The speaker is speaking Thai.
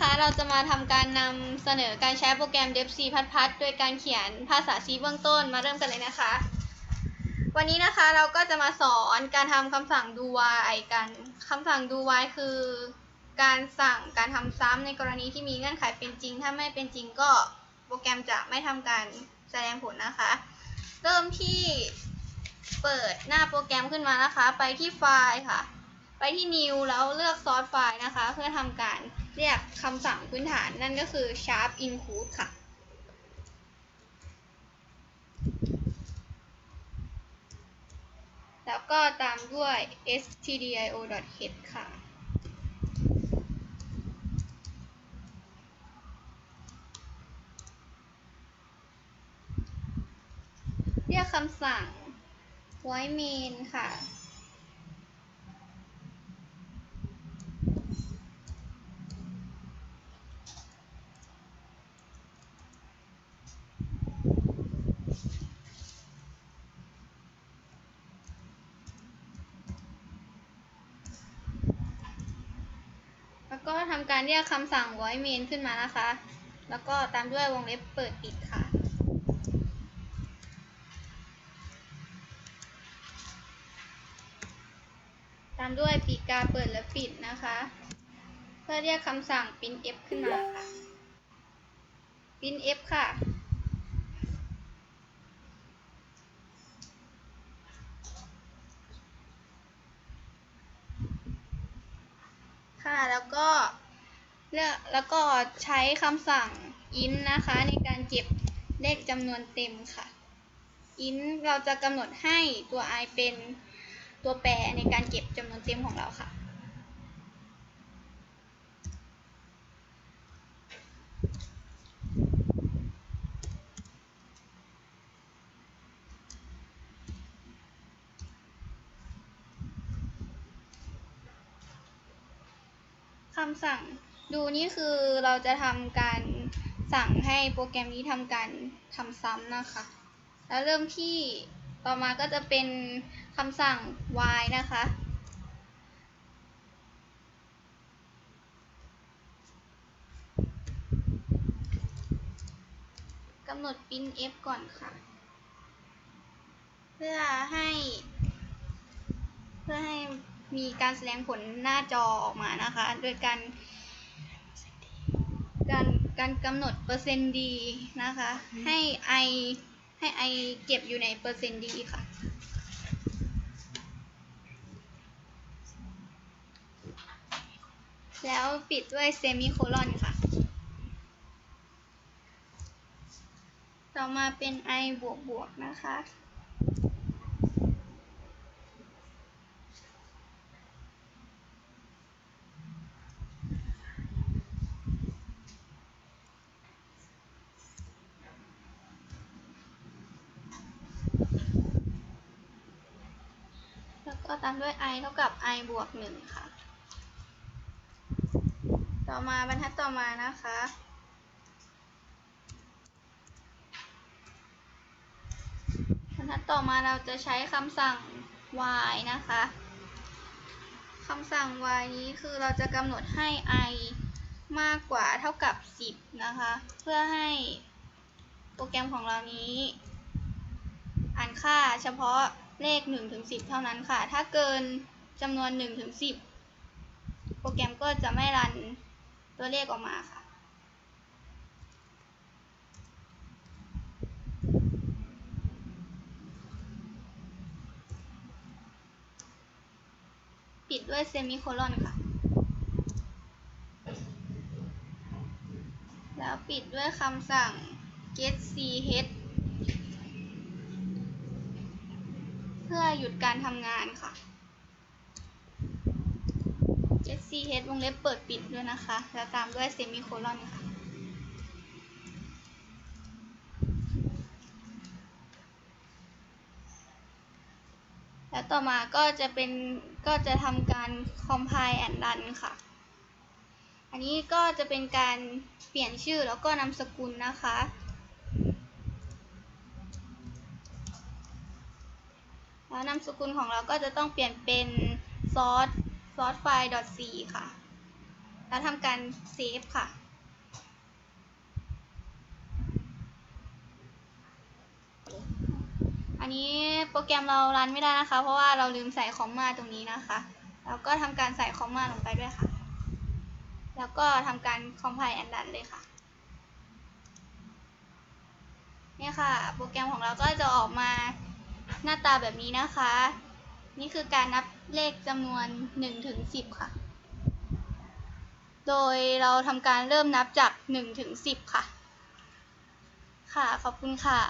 นะคะเราจะมาทำการนำเสนอการใช้โปรแกรม DevC พัดพัดโดยการเขียนภาษา C เบื้องต้นมาเริ่มกันเลยนะคะ วันนี้นะคะเราก็จะมาสอนการทำคำสั่ง do while กันคำสั่ง do while คือ การสั่งการทำซ้ำในกรณีที่มีเงื่อนไขเป็นจริง ถ้าไม่เป็นจริงก็โปรแกรมจะไม่ทำการแสดงผลนะคะ เริ่มที่เปิดหน้าโปรแกรมขึ้นมานะคะ ไปที่ไฟล์ค่ะ ไปที่ new แล้วเลือก source file นะคะ เพื่อทำการ เรียกคำสั่งพื้นฐานนั่นก็คือ sharp include ค่ะ แล้วก็ตามด้วย stdio.h ค่ะเรียกคำสั่ง void main ค่ะ ก็ทำการเรียกคำสั่ง void main ขึ้นมานะคะ แล้วก็ตามด้วยวงเล็บเปิดปิดค่ะ ตามด้วยปีกาเปิดและปิดนะคะ เพื่อเรียกคำสั่ง printf ขึ้นมาค่ะ printf ค่ะค่ะ แล้วก็ เลือกแล้วก็ใช้คำสั่ง int นะคะ ในการเก็บเลขจำนวนเต็มค่ะ int เราจะกำหนดให้ตัว i เป็นตัวแปรในการเก็บจำนวนเต็มของเราค่ะคำสั่ง ดูนี่คือเราจะทำการสั่งให้โปรแกรมนี้ทำการทำซ้ำนะคะ แล้วเริ่มที่ต่อมาก็จะเป็นคำสั่ง while นะคะ กำหนด printf ก่อนค่ะ เพื่อให้ เพื่อให้มีการแสดงผลหน้าจอออกมานะคะ โดยการ การการกำหนดเปอร์เซ็นต์ดีนะคะ ให้ i ให้ i เก็บอยู่ในเปอร์เซ็นต์ดีค่ะ แล้วปิดด้วยเซมิโคลอนค่ะ ต่อมาเป็น i บวกบวกนะคะ ตามด้วย i เท่ากับ i บวกหนึ่งค่ะ ต่อมาบรรทัดต่อมานะคะ บรรทัดต่อมาเราจะใช้คำสั่ง y นะคะ คำสั่ง y นี้คือเราจะกำหนดให้ i มากกว่าเท่ากับ 10 นะคะ เพื่อให้โปรแกรมของเรานี้ อ่านค่าเฉพาะ เลข1ถึง10 เท่านั้นค่ะ ถ้าเกินจำนวน1ถึง10 โปรแกรมก็จะไม่รันตัวเลขออกมาค่ะ ปิดด้วยเซมิโคลอนค่ะ แล้วปิดด้วยคำสั่ง get ch เพื่อหยุดการทำงานค่ะ get ch วงเล็บเปิดปิดด้วยนะคะ แล้วตามด้วยเซมิโคลอนค่ะ แล้วต่อมาก็จะเป็นก็จะทำการ compile and run ค่ะ อันนี้ก็จะเป็นการเปลี่ยนชื่อแล้วก็นามสกุลนะคะ แล้วนามสกุลของเราก็จะต้องเปลี่ยนเป็น source source file .c ค่ะ แล้วทำการเซฟค่ะ อันนี้โปรแกรมเรารันไม่ได้นะคะ เพราะว่าเราลืมใส่คอมมาตรงนี้นะคะ แล้วก็ทำการใส่คอมมาลงไปด้วยค่ะ แล้วก็ทำการคอมไพล์แอนดันเลยค่ะเนี่ยค่ะ โปรแกรมของเราก็จะออกมา หน้าตาแบบนี้นะคะ นี่คือการนับเลขจำนวน1ถึง10 ค่ะ โดยเราทำการเริ่มนับจาก1ถึง10 ค่ะ ค่ะ ขอบคุณค่ะ